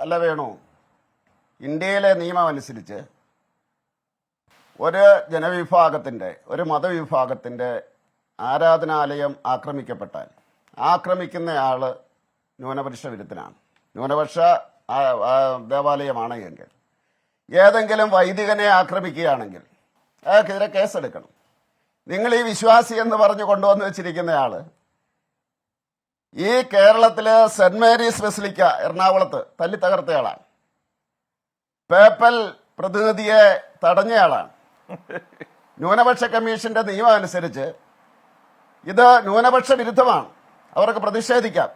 അല്ല വേണു ഇന്ത്യയിലെ നിയമം അനുസരിച്ച് ഒരു ജനവിഭാഗത്തിന്റെ ഒരു മതവിഭാഗത്തിന്റെ ആരാധനാലയം ആക്രമിക്കപ്പെട്ടാൽ ആക്രമിക്കുന്നയാൾ ന്യൂനപക്ഷ വിരുദ്ധനാണ്. ന്യൂനപക്ഷ ദേവാലയമാണ് എങ്കിൽ ഏതെങ്കിലും വൈദികനെ ആക്രമിക്കുകയാണെങ്കിൽ അയാൾക്കെതിരെ കേസെടുക്കണം. നിങ്ങൾ ഈ വിശ്വാസി എന്ന് പറഞ്ഞു കൊണ്ടുവന്ന് വെച്ചിരിക്കുന്നയാൾ ഈ കേരളത്തിലെ സെന്റ് മേരീസ് ബസിലിക്ക എറണാകുളത്ത് തല്ലി തകർത്തയാളാണ് പേപ്പൽ പ്രതിനിധിയെ തടഞ്ഞയാളാണ് ന്യൂനപക്ഷ കമ്മീഷന്റെ നിയമം അനുസരിച്ച് ഇത് ന്യൂനപക്ഷ വിരുദ്ധമാണ്. അവർക്ക് പ്രതിഷേധിക്കാം.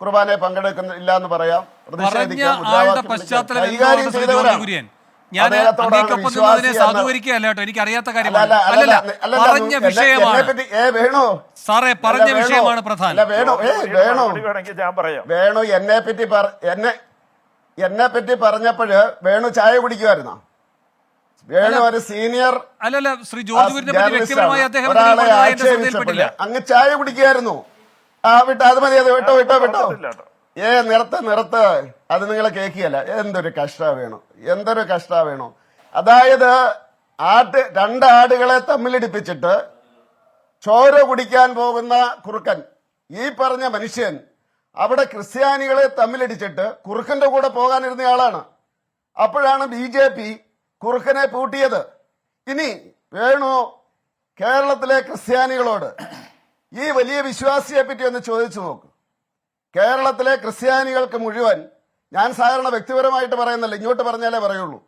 കുർബാനയെ പങ്കെടുക്കുന്നില്ല എന്ന് പറയാം. പ്രതിഷേധിക്കാം കൈകാര്യം ചെയ്തവരാണ്. ഞാൻ അങ്ങേക്കൊപ്പം നിന്നതിനെ സാധൂകരിക്കുകയല്ല കേട്ടോ. എനിക്ക് അറിയാത്ത അല്ല, കാര്യമാണ്. അല്ലല്ല പറഞ്ഞ എന്നെ- വിഷയമാണ്. സാറേ പറഞ്ഞ വിഷയമാണ് അല്ല പ്രധാനം. വേണു? ഏ വേണു? മറുപടി വേണമെങ്കിൽ ഞാൻ പറയാം. വേണു? എന്നെ പറ്റി എന്നെ എന്നെ പറ്റി പറഞ്ഞപ്പോഴ് വേണു ചായ കുടിക്കുമായിരുന്നോ? വേണു ഒരു സീനിയർ അല്ലല്ല ശ്രീ ജോർജ് പറ്റി വ്യക്തിപരമായി. അദ്ദേഹം ഒരാളെ ആക്ഷേപിച്ചപ്പോഴ് അങ്ങ് ചായ കുടിക്കുമായിരുന്നു. ആ വിട്ടോ അത് മതി അത് വിട്ടോ വിട്ടോ വിട്ടോ. ഏ നിർത്ത് നിർത്ത്. അത് നിങ്ങൾ കേൾക്കുകയല്ല. എന്തൊരു കഷ്ട വേണോ. എന്തൊരു കഷ്ട വേണോ. അതായത് ആട്ട് രണ്ട് ആടുകളെ തമ്മിലിടിപ്പിച്ചിട്ട് ചോര കുടിക്കാൻ പോകുന്ന കുറുക്കൻ ഈ പറഞ്ഞ മനുഷ്യൻ അവിടെ ക്രിസ്ത്യാനികളെ തമ്മിലിടിച്ചിട്ട് കുറുക്കന്റെ കൂടെ പോകാനിരുന്ന ആളാണ്. അപ്പോഴാണ് ബി ജെ പി കുറുക്കനെ പൂട്ടിയത്. ഇനി വേണു കേരളത്തിലെ ക്രിസ്ത്യാനികളോട് ഈ വലിയ വിശ്വാസിയെ പറ്റി ഒന്ന് ചോദിച്ചു നോക്ക്. കേരളത്തിലെ ക്രിസ്ത്യാനികൾക്ക് മുഴുവൻ ഞാൻ സാധാരണ വ്യക്തിപരമായിട്ട് പറയുന്നില്ല ഇങ്ങോട്ട് പറഞ്ഞാലേ പറയുള്ളൂ.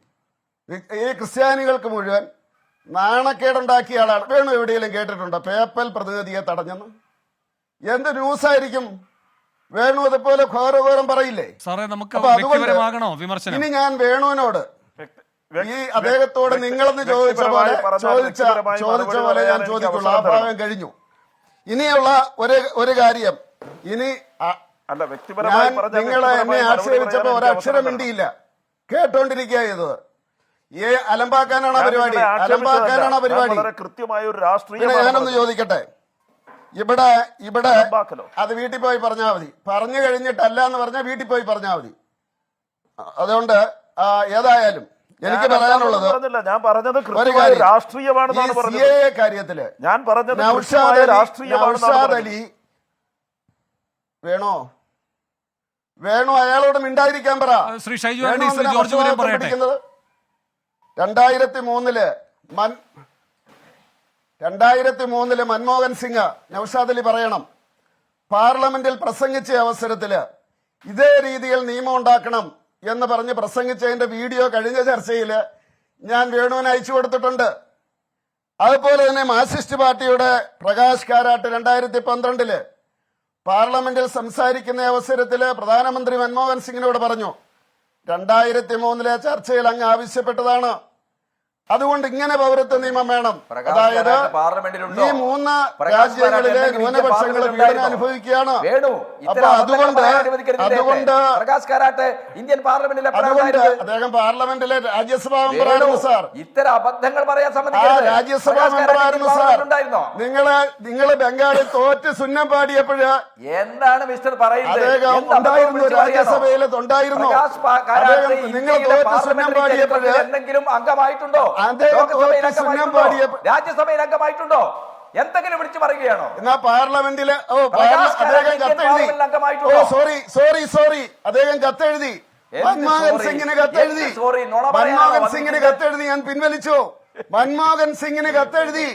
ഈ- ക്രിസ്ത്യാനികൾക്ക് മുഴുവൻ നാണക്കേടുണ്ടാക്കിയ ആളാണ്. വേണു എവിടെയെങ്കിലും കേട്ടിട്ടുണ്ടോ? പേപ്പൽ പ്രതിനിധിയെ തടഞ്ഞെന്ന്? എന്ത് ന്യൂസായിരിക്കും? വേണു അതുപോലെ ഘോരഘോരം പറയില്ലേ? സാറേ നമുക്ക് ഇനി ഞാൻ വേണുവിനോട് ഈ അദ്ദേഹത്തോട് നിങ്ങളെന്ന് ചോദിച്ച പോലെ ചോദിച്ച ചോദിച്ച പോലെ ഞാൻ ചോദിക്കുള്ളൂ. ആ ഭാഗം കഴിഞ്ഞു. ഇനിയുള്ള ഒരു ഒരു കാര്യം. ഇനി അല്ല വ്യക്തിപരമായി നിങ്ങൾ എന്നെ ആക്ഷേപിച്ചപ്പോ ഒരക്ഷരം മിണ്ടിയില്ല. കേട്ടോണ്ടിരിക്കുക ചെയ്തത് ഏ അലമ്പാക്കാനാണ് പരിപാടി? അലമ്പാക്കാനാണ് പരിപാടി? കൃത്യമായ ഒരു രാഷ്ട്രീയ ഞാനൊന്ന് ചോദിക്കട്ടെ. ഇവിടെ ഇവിടെ അത് വീട്ടിൽ പോയി പറഞ്ഞാൽ മതി. പറഞ്ഞു കഴിഞ്ഞിട്ടല്ല എന്ന് പറഞ്ഞാൽ വീട്ടിൽ പോയി പറഞ്ഞാൽ മതി. അതുകൊണ്ട് ഏതായാലും എനിക്ക് പറയാനുള്ളത് ഞാൻ പറഞ്ഞത് രാഷ്ട്രീയമാണെന്നാണ് കാര്യത്തിൽ ഞാൻ പറഞ്ഞത് നൗഷാദ്. അലി വേണോ? വേണോ അയാളോട് മിണ്ടായിരിക്കാൻ പറ. ശ്രീ ഷൈജു ജോർജ് കുര്യൻ പറയട്ടെ? രണ്ടായിരത്തി മൂന്നിൽ മൻ രണ്ടായിരത്തി മൂന്നിൽ മൻമോഹൻ സിംഗ് നൌഷാദ് അലി പറയണം. പാർലമെന്റിൽ പ്രസംഗിച്ച അവസരത്തിൽ ഇതേ രീതിയിൽ നിയമം ഉണ്ടാക്കണം എന്ന് പറഞ്ഞ് പ്രസംഗിച്ചതിന്റെ വീഡിയോ കഴിഞ്ഞ ചർച്ചയിൽ ഞാൻ വേണുവിന് അയച്ചു കൊടുത്തിട്ടുണ്ട്. അതുപോലെ തന്നെ മാർക്സിസ്റ്റ് പാർട്ടിയുടെ പ്രകാശ് കാരാട്ട് രണ്ടായിരത്തി പന്ത്രണ്ടിൽ പാർലമെന്റിൽ സംസാരിക്കുന്ന അവസരത്തിൽ പ്രധാനമന്ത്രി മൻമോഹൻ സിംഗിനോട് പറഞ്ഞു രണ്ടായിരത്തി മൂന്നിലെ ചർച്ചയിൽ അങ്ങ് ആവശ്യപ്പെട്ടതാണ്. അതുകൊണ്ട് ഇങ്ങനെ പൗരത്വ നിയമം വേണം. അതായത്? ഈ മൂന്ന് രാജ്യങ്ങളിലെ ന്യൂനപക്ഷങ്ങൾ പീഡനം അനുഭവിക്കുകയാണ്. അപ്പൊ അതുകൊണ്ട്. അതുകൊണ്ട് ഇന്ത്യൻ പാർലമെന്റിലെ അതുകൊണ്ട് അദ്ദേഹം പാർലമെന്റിലെ രാജ്യസഭാ മെമ്പറായിരുന്നു സാർ. ഇത്തരം അബദ്ധങ്ങൾ പറയാൻ സമ്മതിക്കരുത്. രാജ്യസഭാ മെമ്പറായിരുന്നു സാർ. നിങ്ങൾ നിങ്ങൾ ബംഗാളിൽ തോറ്റ് സുന്നം പാടിയപ്പോഴ് എന്താണ് മിസ്റ്റർ പറയുന്നത്? അദ്ദേഹം ഉണ്ടായിരുന്നു? രാജ്യസഭയിൽ ഉണ്ടായിരുന്നു. നിങ്ങൾ തോറ്റ് സുന്നം പാടിയപ്പോഴ് എന്തെങ്കിലും അംഗമായിട്ടുണ്ടോ? രാജ്യസഭയിൽ അംഗമായിട്ടുണ്ടോ? എന്തെങ്കിലും വിളിച്ചു പറയുകയാണോ? എന്നാ പാർലമെന്റിലെ ഓ അദ്ദേഹം സോറി സോറി സോറി. അദ്ദേഹം കത്തെഴുതി. മൻമോഹൻ സിംഗിന് കത്തെഴുതി. മൻമോഹൻ സിംഗിന് കത്തെഴുതി ഞാൻ പിൻവലിച്ചു. മൻമോഹൻ സിംഗിന് കത്തെഴുതി.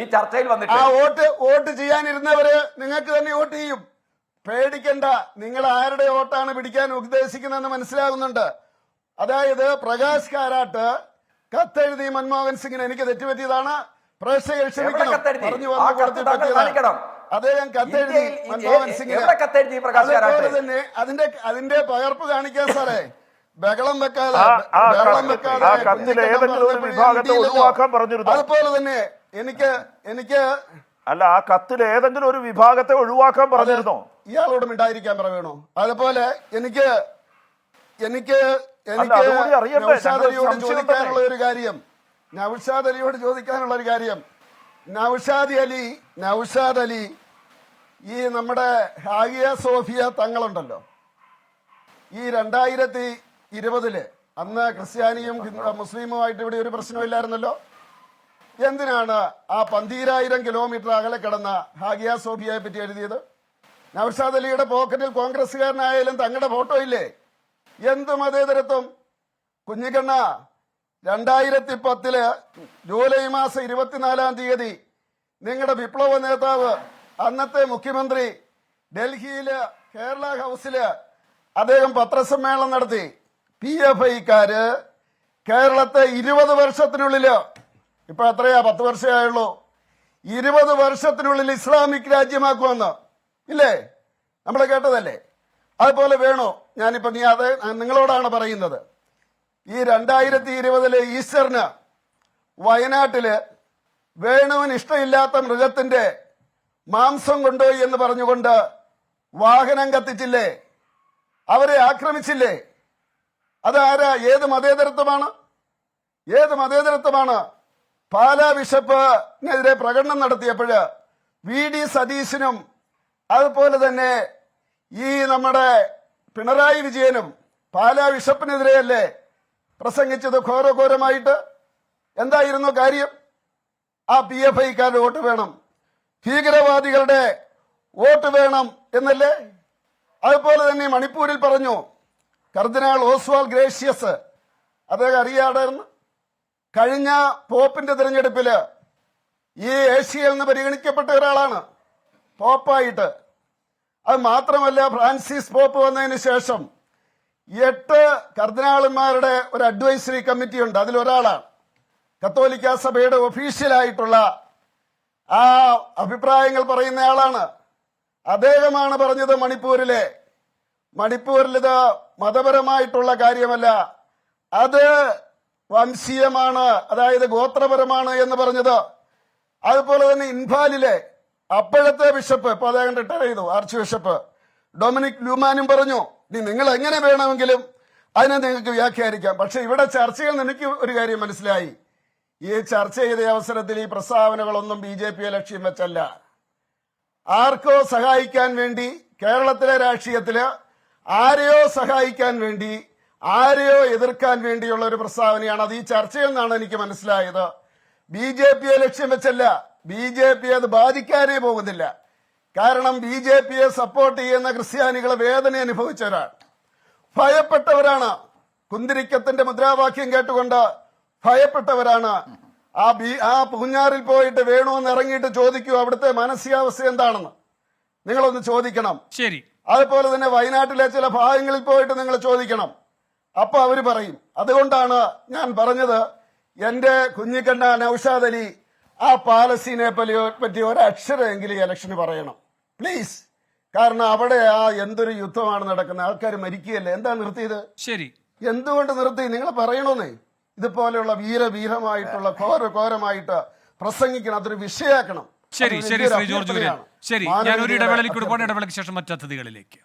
ഈ- ചർച്ചയിൽ വന്നിട്ട്. വോട്ട് വോട്ട് ചെയ്യാനിരുന്നവര് നിങ്ങൾക്ക് തന്നെ വോട്ട് ചെയ്യും. പേടിക്കണ്ട. നിങ്ങൾ ആരുടെ വോട്ടാണ് പിടിക്കാൻ ഉദ്ദേശിക്കുന്നതെന്ന് മനസ്സിലാകുന്നുണ്ട്. അതായത് പ്രകാശ് കാരാട്ട് കത്തെഴുതി മൻമോഹൻ സിംഗിന് എനിക്ക് തെറ്റുപറ്റിയതാണ്. പ്രേക്ഷകർ ക്ഷമിക്കണം. പറഞ്ഞു വന്ന പറ്റിയതാണ്. അദ്ദേഹം കത്തെഴുതി. മൻമോഹൻ സിംഗിന്. അതുപോലെ തന്നെ അതിന്റെ അതിന്റെ പകർപ്പ് കാണിക്കാൻ സാറേ. ബഹളം വെക്കാതെ ബഹളം? അതുപോലെ തന്നെ എനിക്ക് എനിക്ക് അല്ല ആ കത്തിൽ ഏതെങ്കിലും ഒരു വിഭാഗത്തെ ഒഴിവാക്കാൻ പറഞ്ഞിരുന്നോ? ഇയാളോട് മിണ്ടായിരിക്കാൻ പറയണോ അതുപോലെ എനിക്ക് എനിക്ക് എനിക്ക്? നൗഷാദ് അലിയോട് ചോദിക്കാനുള്ള ഒരു കാര്യം. നൗഷാദ് അലിയോട് ചോദിക്കാനുള്ള ഒരു കാര്യം. നൗഷാദ് അലി നൗഷാദ് അലി ഈ നമ്മുടെ ഹാഗിയ സോഫിയ തങ്ങളുണ്ടല്ലോ. ഈ രണ്ടായിരത്തി ഇരുപതിൽ അന്ന് ക്രിസ്ത്യാനിയും മുസ്ലിമുമായിട്ട് ഇവിടെ ഒരു പ്രശ്നമില്ലായിരുന്നല്ലോ എന്തിനാണ് ആ പന്തീരായിരം കിലോമീറ്റർ അകലെ കിടന്ന ഹാഗിയ സോഫിയയെ പറ്റി എഴുതിയത്? നൌഷാദ് അലിയുടെ പോക്കറ്റിൽ കോൺഗ്രസ്സുകാരനായാലും തങ്ങളുടെ ഫോട്ടോ ഇല്ലേ? എന്ത് മതേതരത്വം കുഞ്ഞിക്കണ്ണ രണ്ടായിരത്തി പത്തിൽ ജൂലൈ മാസം ഇരുപത്തിനാലാം തീയതി നിങ്ങളുടെ വിപ്ലവ നേതാവ് അന്നത്തെ മുഖ്യമന്ത്രി ഡൽഹിയിൽ കേരള ഹൗസിൽ അദ്ദേഹം പത്രസമ്മേളനം നടത്തി. പി എഫ് ഐക്കാര് കേരളത്തെ ഇരുപത് വർഷത്തിനുള്ളിൽ ഇപ്പൊ എത്രയാ പത്ത് വർഷമായുള്ളൂ ഇരുപത് വർഷത്തിനുള്ളിൽ ഇസ്ലാമിക് രാജ്യമാക്കുമെന്ന്. ഇല്ലേ? നമ്മൾ കേട്ടതല്ലേ? അതുപോലെ വേണോ. ഞാനിപ്പോ നീ അത് നിങ്ങളോടാണ് പറയുന്നത്. ഈ രണ്ടായിരത്തി ഇരുപതിലെ ഈസ്റ്ററിന് വയനാട്ടിൽ വേണുവിന് ഇഷ്ടമില്ലാത്ത മൃഗത്തിന്റെ മാംസം കൊണ്ടുപോയി എന്ന് പറഞ്ഞുകൊണ്ട് വാഹനം കത്തിച്ചില്ലേ? അവരെ ആക്രമിച്ചില്ലേ? അതാരാ ഏത് മതേതരത്വമാണ്? ഏത് മതേതരത്വമാണ്? പാലാ ബിഷപ്പിനെതിരെ പ്രകടനം നടത്തിയപ്പോഴ് വി ഡി സതീശനും അതുപോലെ തന്നെ ഈ നമ്മുടെ പിണറായി വിജയനും പാലാ ബിഷപ്പിനെതിരെയല്ലേ പ്രസംഗിച്ചത് ഘോരഘോരമായിട്ട് എന്തായിരുന്നു കാര്യം? ആ പി എഫ് ഐക്കാരുടെ വോട്ട് വേണം. ഭീകരവാദികളുടെ വോട്ട് വേണം എന്നല്ലേ? അതുപോലെ തന്നെ മണിപ്പൂരിൽ പറഞ്ഞു കർദിനാൾ ഓസ്വാൾ ഗ്രേഷ്യസ്. അദ്ദേഹം അറിയാടായിരുന്നു കഴിഞ്ഞ പോപ്പിന്റെ തിരഞ്ഞെടുപ്പിൽ ഈ ഏഷ്യയിൽ നിന്ന് പരിഗണിക്കപ്പെട്ട ഒരാളാണ്. പോപ്പായിട്ട്. അത് മാത്രമല്ല ഫ്രാൻസിസ് പോപ്പ് വന്നതിന് ശേഷം എട്ട് കർദിനാളന്മാരുടെ ഒരു അഡ്വൈസറി കമ്മിറ്റി ഉണ്ട്. അതിലൊരാളാണ് കത്തോലിക്ക സഭയുടെ ഒഫീഷ്യലായിട്ടുള്ള ആ അഭിപ്രായങ്ങൾ പറയുന്നയാളാണ് അദ്ദേഹമാണ് പറഞ്ഞത് മണിപ്പൂരിലെ. മണിപ്പൂരിലിത് മതപരമായിട്ടുള്ള കാര്യമല്ല. അത് വംശീയമാണ്. അതായത് ഗോത്രപരമാണ് എന്ന് പറഞ്ഞത്. അതുപോലെ തന്നെ ഇൻഫാലിലെ അപ്പോഴത്തെ ബിഷപ്പ് ഇപ്പൊ അദ്ദേഹം റിട്ടയർ ചെയ്തു ആർച്ച് ബിഷപ്പ്. ഡൊമിനിക് ലൂമാനും പറഞ്ഞു ഇനി നിങ്ങൾ എങ്ങനെ വേണമെങ്കിലും അതിനെ നിങ്ങൾക്ക് വ്യാഖ്യാനിക്കാം. പക്ഷെ ഇവിടെ ചർച്ചയിൽ എനിക്ക് ഒരു കാര്യം മനസ്സിലായി. ഈ ചർച്ച ചെയ്ത അവസരത്തിൽ ഈ പ്രസ്താവനകളൊന്നും ബി ജെ പിയെ ലക്ഷ്യം വെച്ചല്ല. ആർക്കോ സഹായിക്കാൻ വേണ്ടി കേരളത്തിലെ രാഷ്ട്രീയത്തിൽ ആരെയോ സഹായിക്കാൻ വേണ്ടി ആരെയോ എതിർക്കാൻ വേണ്ടിയുള്ള ഒരു പ്രസ്താവനയാണ് അത് ഈ ചർച്ചയിൽ നിന്നാണ് എനിക്ക് മനസ്സിലായത്. ബി ജെ പിയെ ലക്ഷ്യം വെച്ചല്ല. ബി ജെ പി അത് ബാധിക്കാനേ പോകുന്നില്ല. കാരണം ബി ജെ പിയെ സപ്പോർട്ട് ചെയ്യുന്ന ക്രിസ്ത്യാനികൾ വേദന അനുഭവിച്ചവരാണ് ഭയപ്പെട്ടവരാണ്. കുന്തിരിക്കത്തിന്റെ മുദ്രാവാക്യം കേട്ടുകൊണ്ട് ഭയപ്പെട്ടവരാണ്. ആ ബി ആ പൂഞ്ഞാറിൽ പോയിട്ട് വേണോന്ന് ഇറങ്ങിയിട്ട് ചോദിക്കൂ അവിടുത്തെ മാനസികാവസ്ഥ എന്താണെന്ന്. നിങ്ങളൊന്ന് ചോദിക്കണം. ശരി. അതുപോലെ തന്നെ വയനാട്ടിലെ ചില ഭാഗങ്ങളിൽ പോയിട്ട് നിങ്ങൾ ചോദിക്കണം. അപ്പൊ അവർ പറയും അതുകൊണ്ടാണ് ഞാൻ പറഞ്ഞത് എന്റെ കുഞ്ഞിക്കണ്ണ നൌഷാദ് അലി ആ പാലസ്തീനെ പറ്റിയ പറ്റി ഒരക്ഷരമെങ്കിലും ഈ ഇലക്ഷന് പറയണം. പ്ലീസ് കാരണം അവിടെ ആ എന്തൊരു യുദ്ധമാണ് നടക്കുന്നത്? ആൾക്കാർ മരിക്കുകയല്ലേ? എന്താ നിർത്തിയത്? ശരി. എന്തുകൊണ്ട് നിർത്തി? നിങ്ങൾ പറയണമെന്നേ ഇതുപോലെയുള്ള വീരവീരമായിട്ടുള്ള ഘോര ഘോരമായിട്ട് പ്രസംഗിക്കണം. അതൊരു വിഷയാക്കണം. ശരി ശരി ശ്രീ ജോർജ് കുര്യൻ. ശരി ഞാൻ ഒരു ഇടവേളയിൽ കൂടി ഇടവേളയ്ക്ക് ശേഷം മറ്റു അതിഥികളിലേക്ക്.